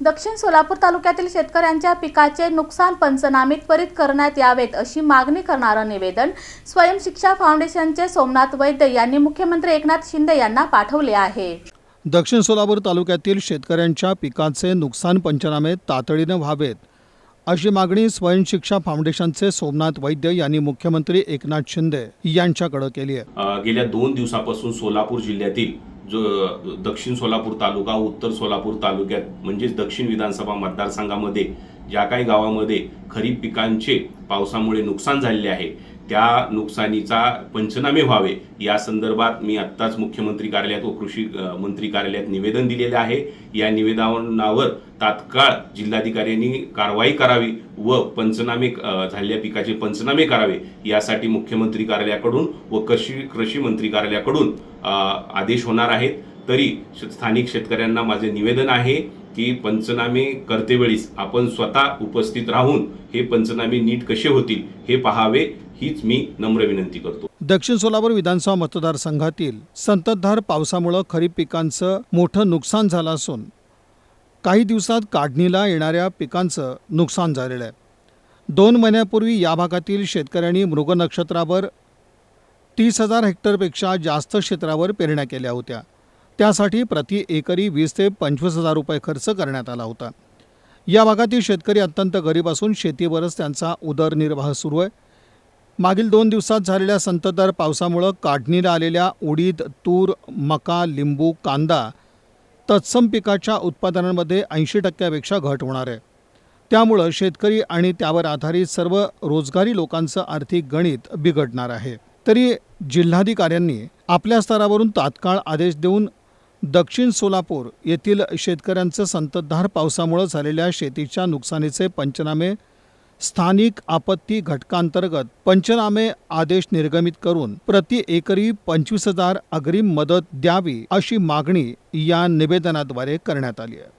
दक्षिण सोलापूर तालुक्यातील शेतकऱ्यांच्या पिकाचे नुकसान पंचनामे त्वरित करण्यात यावेत अशी मागणी करणारं निवेदन स्वयंशिक्षा फाउंडेशनचे सोमनाथ वैद्य यांनी मुख्यमंत्री एकनाथ शिंदे यांना पाठवले आहे. दक्षिण सोलापूर तालुक्यातील शेतकऱ्यांच्या पिकाचे नुकसान पंचनामे तातडीनं व्हावेत. अशी मागणी स्वयंशिक्षा फाउंडेशनचे सोमनाथ वैद्य यांनी मुख्यमंत्री एकनाथ शिंदे यांच्याकडे केली आहे. गेल्या दोन दिवसापासून सोलापूर जिल्ह्यातील जो दक्षिण सोलापूर तालुका उत्तर सोलापूर तालुक्यात म्हणजेच दक्षिण विधानसभा मतदारसंघामध्ये ज्या काही गावामध्ये खरीप पिकांचे पावसामुळे नुकसान झालेले आहे त्या नुकसानीचा पंचनामे व्हावे. या संदर्भात मी आत्ताच मुख्यमंत्री कार्यालयात व कृषी मंत्री कार्यालयात निवेदन दिलेले आहे. या निवेदनावर तात्काळ जिल्हाधिकाऱ्यांनी कारवाई करावी व पंचनामे झालेल्या पिकाचे पंचनामे करावे. यासाठी मुख्यमंत्री कार्यालयाकडून व कृषी कृषी मंत्री कार्यालयाकडून आदेश होणार आहेत. तरी श- स्थानिक शेतकऱ्यांना माझे निवेदन आहे की पंचनामे करतेवेळीस आपण स्वतः उपस्थित राहून हे पंचनामे नीट कसे होतील हे पाहावे. हीच मी नम्र विनंती करतो. दक्षिण सोलापूर विधानसभा मतदारसंघातील संततधार पावसामुळं खरीप पिकांचं मोठं नुकसान झालं असून काही दिवसात काढणीला येणाऱ्या पिकांचं नुकसान झालेलं आहे. दोन महिन्यापूर्वी या भागातील शेतकऱ्यांनी मृग नक्षत्रावर तीस हजार हेक्टरपेक्षा जास्त क्षेत्रावर पेरण्या केल्या होत्या. त्यासाठी प्रति एकरी वीस ते पंचवीस हजार रुपये खर्च करण्यात आला होता. या भागातील शेतकरी अत्यंत गरीब असून शेतीवरच त्यांचा उदरनिर्वाह सुरू आहे. मागील दोन दिवसात झालेल्या संततधार पावसामुळं काढणीला आलेल्या उडीद तूर मका लिंबू कांदा तत्सम पिकाच्या उत्पादनांमध्ये ऐंशी टक्क्यापेक्षा घट होणार आहे. त्यामुळं शेतकरी आणि त्यावर आधारित सर्व रोजगारी लोकांचं आर्थिक गणित बिघडणार आहे. तरी जिल्हाधिकाऱ्यांनी आपल्या स्तरावरून तात्काळ आदेश देऊन दक्षिण सोलापूर येथील शेतकऱ्यांचं संततधार पावसामुळं झालेल्या शेतीच्या नुकसानीचे पंचनामे स्थानिक आपत्ती घटकांतर्गत पंचनामे आदेश निर्गमित करून प्रति एकरी पंचवीस हजार अग्रिम मदत द्यावी अशी मागणी या निवेदनाद्वारे करण्यात आली आहे.